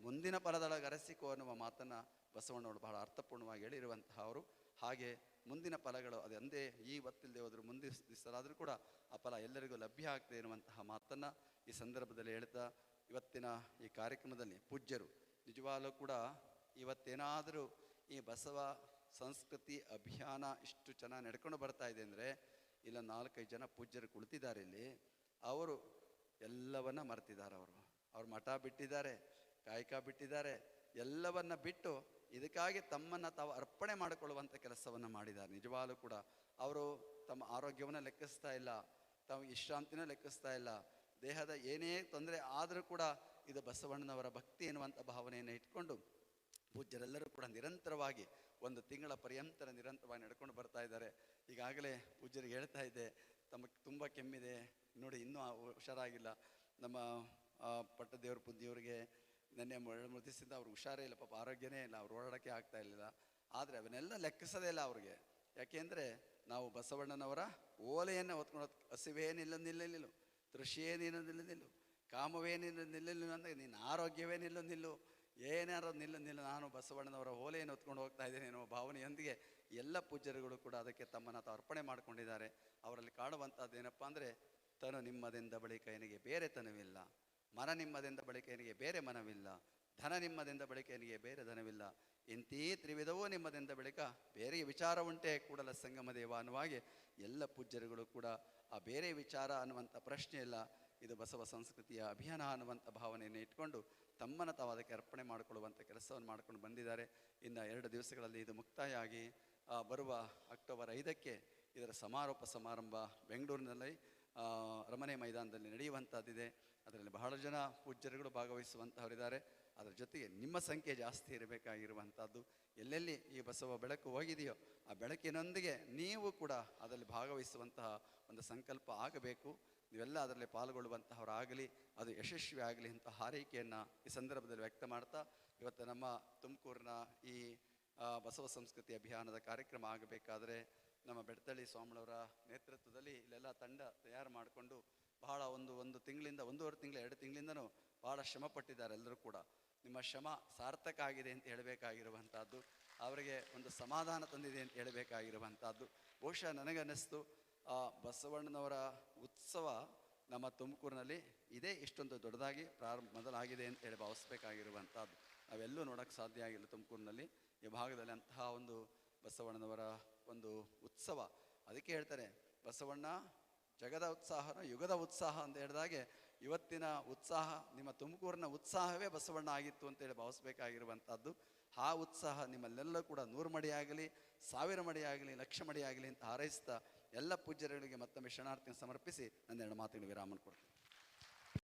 ಮುಂದಿನ ಫಲದೊಳಗೆ ಅರಸಿಕೋ ಅನ್ನುವ ಮಾತನ್ನು ಬಸವಣ್ಣವರು ಬಹಳ ಅರ್ಥಪೂರ್ಣವಾಗಿ ಹೇಳಿರುವಂತಹ ಅವರು. ಹಾಗೆ ಮುಂದಿನ ಫಲಗಳು ಅದು ಅಂದೇ ಈ ಹೊತ್ತಿಲ್ಲದೆ ಹೋದ್ರು ಮುಂದಿನ ದಿವಸರಾದರೂ ಕೂಡ ಆ ಫಲ ಎಲ್ಲರಿಗೂ ಲಭ್ಯ ಆಗ್ತದೆ ಎನ್ನುವಂತಹ ಮಾತನ್ನು ಈ ಸಂದರ್ಭದಲ್ಲಿ ಹೇಳ್ತಾ ಇವತ್ತಿನ ಈ ಕಾರ್ಯಕ್ರಮದಲ್ಲಿ ಪೂಜ್ಯರು ನಿಜವಾಗಲೂ ಕೂಡ ಇವತ್ತೇನಾದರೂ ಈ ಬಸವ ಸಂಸ್ಕೃತಿ ಅಭಿಯಾನ ಇಷ್ಟು ಚೆನ್ನಾಗಿ ನಡ್ಕೊಂಡು ಬರ್ತಾ ಇದೆ ಅಂದರೆ ಇಲ್ಲ ನಾಲ್ಕೈದು ಜನ ಪೂಜ್ಯರು ಕುಳಿತಿದ್ದಾರೆ ಇಲ್ಲಿ, ಅವರು ಎಲ್ಲವನ್ನ ಮರ್ತಿದ್ದಾರೆ ಅವರು. ಅವ್ರು ಮಠ ಬಿಟ್ಟಿದ್ದಾರೆ, ಕಾಯಕ ಬಿಟ್ಟಿದ್ದಾರೆ, ಎಲ್ಲವನ್ನ ಬಿಟ್ಟು ಇದಕ್ಕಾಗಿ ತಮ್ಮನ್ನು ತಾವು ಅರ್ಪಣೆ ಮಾಡಿಕೊಳ್ಳುವಂಥ ಕೆಲಸವನ್ನು ಮಾಡಿದ್ದಾರೆ. ನಿಜವಾಗಲೂ ಕೂಡ ಅವರು ತಮ್ಮ ಆರೋಗ್ಯವನ್ನು ಲೆಕ್ಕಿಸ್ತಾ ಇಲ್ಲ, ತಮ್ಮ ವಿಶ್ರಾಂತಿನೂ ಲೆಕ್ಕಿಸ್ತಾ ಇಲ್ಲ, ದೇಹದ ಏನೇ ತೊಂದರೆ ಆದರೂ ಕೂಡ ಇದು ಬಸವಣ್ಣನವರ ಭಕ್ತಿ ಎನ್ನುವಂಥ ಭಾವನೆಯನ್ನು ಇಟ್ಕೊಂಡು ಪೂಜ್ಯರೆಲ್ಲರೂ ಕೂಡ ನಿರಂತರವಾಗಿ ಒಂದು ತಿಂಗಳ ಪರ್ಯಂತರ ನಿರಂತರವಾಗಿ ನಡ್ಕೊಂಡು ಬರ್ತಾ ಇದ್ದಾರೆ. ಈಗಾಗಲೇ ಪೂಜ್ಯರಿಗೆ ಹೇಳ್ತಾ ಇದ್ದೆ, ತಮಗೆ ತುಂಬ ಕೆಮ್ಮಿದೆ, ನೋಡಿ ಇನ್ನೂ ಹುಷಾರಾಗಿಲ್ಲ. ನಮ್ಮ ಪಟ್ಟದೇವ್ರ ಪುದ್ದಿಯವರಿಗೆ ನೆನ್ನೆ ಮೃತಿಸಿದ ಅವ್ರಿಗೆ ಹುಷಾರೇ ಇಲ್ಲ, ಪಾಪ ಆರೋಗ್ಯನೇ ಇಲ್ಲ, ಅವ್ರು ಓಡಾಡೋಕ್ಕೆ ಆಗ್ತಾ ಇರಲಿಲ್ಲ. ಆದರೆ ಅವನ್ನೆಲ್ಲ ಲೆಕ್ಕಿಸೋದೇ ಇಲ್ಲ ಅವ್ರಿಗೆ. ಯಾಕೆಂದರೆ ನಾವು ಬಸವಣ್ಣನವರ ಓಲೆಯನ್ನು ಹೊತ್ಕೊಂಡು ಹಸಿವೇನಿಲ್ಲ ನಿಲ್ಲಲಿಲ್ಲ ತೃಷಿಯೇನಿಲ್ಲ ನಿಲ್ಲಲಿಲ್ಲ ಕಾಮವೇನಿಲ್ಲ ನಿಲ್ಲಲಿಲ್ಲ ಅಂದರೆ ನಿನ್ನ ಆರೋಗ್ಯವೇ ನಿಲ್ಲು ನಿಲ್ಲು. ಏನಾರು ನಿಲ್ಲ ನಿಲ್ಲ. ನಾನು ಬಸವಣ್ಣನವರ ಓಲೆಯನ್ನು ಹೊತ್ಕೊಂಡು ಹೋಗ್ತಾ ಇದ್ದೇನೆ. ಎನ್ನುವ ಭಾವನೆಯೊಂದಿಗೆ ಎಲ್ಲ ಪೂಜ್ಯರುಗಳು ಕೂಡ ಅದಕ್ಕೆ ತಮ್ಮನ್ನ ತಾವು ಅರ್ಪಣೆ ಮಾಡಿಕೊಂಡಿದ್ದಾರೆ. ಅವರಲ್ಲಿ ಕಾಣುವಂಥದ್ದು ಏನಪ್ಪ ಅಂದರೆ, ತನು ನಿಮ್ಮದಿಂದ ಬಳಿಕ ಏನಿಗೆ ಬೇರೆ ತನವಿಲ್ಲ. ಮನ ನಿಮ್ಮದಿಂದ ಬಳಿಕ ಏನಿಗೆ ಬೇರೆ ಮನವಿಲ್ಲ. ಧನ ನಿಮ್ಮದಿಂದ ಬಳಿಕ ಏನಿಗೆ ಬೇರೆ ಧನವಿಲ್ಲ. ಇಂತೀ ತ್ರಿವಿಧವೂ ನಿಮ್ಮದಿಂದ ಬಳಿಕ ಬೇರೆ ವಿಚಾರ ಉಂಟೆ ಕೂಡಲ ಸಂಗಮ ದೇವ ಅನ್ನುವಾಗೆ ಎಲ್ಲ ಪೂಜ್ಯರುಗಳು ಕೂಡ ಆ ಬೇರೆ ವಿಚಾರ ಅನ್ನುವಂಥ ಪ್ರಶ್ನೆ ಇಲ್ಲ ಇದು ಬಸವ ಸಂಸ್ಕೃತಿಯ ಅಭಿಯಾನ ಅನ್ನುವಂಥ ಭಾವನೆಯನ್ನು ಇಟ್ಕೊಂಡು ತಮ್ಮನ್ನು ತಾವು ಅದಕ್ಕೆ ಅರ್ಪಣೆ ಮಾಡಿಕೊಳ್ಳುವಂಥ ಕೆಲಸವನ್ನು ಮಾಡ್ಕೊಂಡು ಬಂದಿದ್ದಾರೆ. ಇನ್ನು ಎರಡು ದಿವಸಗಳಲ್ಲಿ ಇದು ಮುಕ್ತಾಯ ಆಗಿ ಬರುವ ಅಕ್ಟೋಬರ್ ಐದಕ್ಕೆ ಇದರ ಸಮಾರೋಪ ಸಮಾರಂಭ ಬೆಂಗಳೂರಿನಲ್ಲಿ ಅರಮನೆ ಮೈದಾನದಲ್ಲಿ ನಡೆಯುವಂಥದ್ದಿದೆ ಅದರಲ್ಲಿ ಬಹಳ ಜನ ಪೂಜ್ಯರುಗಳು ಭಾಗವಹಿಸುವಂತಹವರಿದ್ದಾರೆ. ಅದರ ಜೊತೆಗೆ ನಿಮ್ಮ ಸಂಖ್ಯೆ ಜಾಸ್ತಿ ಇರಬೇಕಾಗಿರುವಂಥದ್ದು. ಎಲ್ಲೆಲ್ಲಿ ಈ ಬಸವ ಬೆಳಕು ಹೋಗಿದೆಯೋ ಆ ಬೆಳಕಿನೊಂದಿಗೆ ನೀವು ಕೂಡ ಅದರಲ್ಲಿ ಭಾಗವಹಿಸುವಂತಹ ಒಂದು ಸಂಕಲ್ಪ ಆಗಬೇಕು. ನೀವೆಲ್ಲ ಅದರಲ್ಲಿ ಪಾಲ್ಗೊಳ್ಳುವಂತಹವರಾಗಲಿ, ಅದು ಯಶಸ್ವಿ ಆಗಲಿ ಅಂತ ಹಾರೈಕೆಯನ್ನು ಈ ಸಂದರ್ಭದಲ್ಲಿ ವ್ಯಕ್ತ ಮಾಡ್ತಾ, ಇವತ್ತು ನಮ್ಮ ತುಮಕೂರಿನ ಈ ಬಸವ ಸಂಸ್ಕೃತಿ ಅಭಿಯಾನದ ಕಾರ್ಯಕ್ರಮ ಆಗಬೇಕಾದ್ರೆ ನಮ್ಮ ಬೆಡ್ತಳ್ಳಿ ಸ್ವಾಮಿಳವರ ನೇತೃತ್ವದಲ್ಲಿ ಇಲ್ಲೆಲ್ಲ ತಂಡ ತಯಾರು ಮಾಡಿಕೊಂಡು ಬಹಳ ಒಂದು ಒಂದು ತಿಂಗಳಿಂದ, ಒಂದೂವರೆ ತಿಂಗಳು, ಎರಡು ತಿಂಗಳಿಂದನೂ ಬಹಳ ಶ್ರಮ ಪಟ್ಟಿದ್ದಾರೆ ಎಲ್ಲರೂ ಕೂಡ. ನಿಮ್ಮ ಶ್ರಮ ಸಾರ್ಥಕ ಆಗಿದೆ ಅಂತ ಹೇಳಬೇಕಾಗಿರುವಂಥದ್ದು ಅವರಿಗೆ ಒಂದು ಸಮಾಧಾನ ತಂದಿದೆ ಅಂತ ಹೇಳಬೇಕಾಗಿರುವಂಥದ್ದು ಬಹುಶಃ ನನಗನ್ನಿಸ್ತು ಆ ಬಸವಣ್ಣನವರ ಉತ್ಸವ ನಮ್ಮ ತುಮಕೂರಿನಲ್ಲಿ ಇದೇ. ಇಷ್ಟೊಂದು ದೊಡ್ಡದಾಗಿ ಪ್ರಾರಂಭ ಮೊದಲಾಗಿದೆ ಅಂತ ಹೇಳಿ ಭಾವಿಸ್ಬೇಕಾಗಿರುವಂಥದ್ದು. ನಾವೆಲ್ಲೂ ನೋಡೋಕ್ಕೆ ಸಾಧ್ಯ ಆಗಿಲ್ಲ ತುಮಕೂರಿನಲ್ಲಿ. ಈ ಭಾಗದಲ್ಲಿ ಅಂತಹ ಒಂದು ಬಸವಣ್ಣನವರ ಒಂದು ಉತ್ಸವ. ಅದಕ್ಕೆ ಹೇಳ್ತಾರೆ, ಬಸವಣ್ಣ, ಜಗದ ಉತ್ಸಾಹನ ಯುಗದ ಉತ್ಸಾಹ ಅಂತ ಹೇಳಿದಾಗೆ ಇವತ್ತಿನ ಉತ್ಸಾಹ, ನಿಮ್ಮ ತುಮಕೂರಿನ ಉತ್ಸಾಹವೇ ಬಸವಣ್ಣ ಆಗಿತ್ತು ಅಂತೇಳಿ ಭಾವಿಸ್ಬೇಕಾಗಿರುವಂಥದ್ದು. ಆ ಉತ್ಸಾಹ ನಿಮ್ಮಲ್ಲೆಲ್ಲ ಕೂಡ ನೂರು ಮಡಿ ಆಗಲಿ, ಸಾವಿರ ಮಡಿ ಆಗಲಿ, ಲಕ್ಷ ಮಡಿ ಆಗಲಿ ಅಂತ ಹಾರೈಸ್ತಾ ಎಲ್ಲ ಪೂಜ್ಯರುಗಳಿಗೆ ಮತ್ತೊಮ್ಮೆ ಶರಣಾರ್ಥಿಯನ್ನು ಸಮರ್ಪಿಸಿ ನನ್ನ ಎರಡು ಮಾತುಗಳಿಗೆ ವಿರಾಮ ಕೊಡ್ತೀನಿ.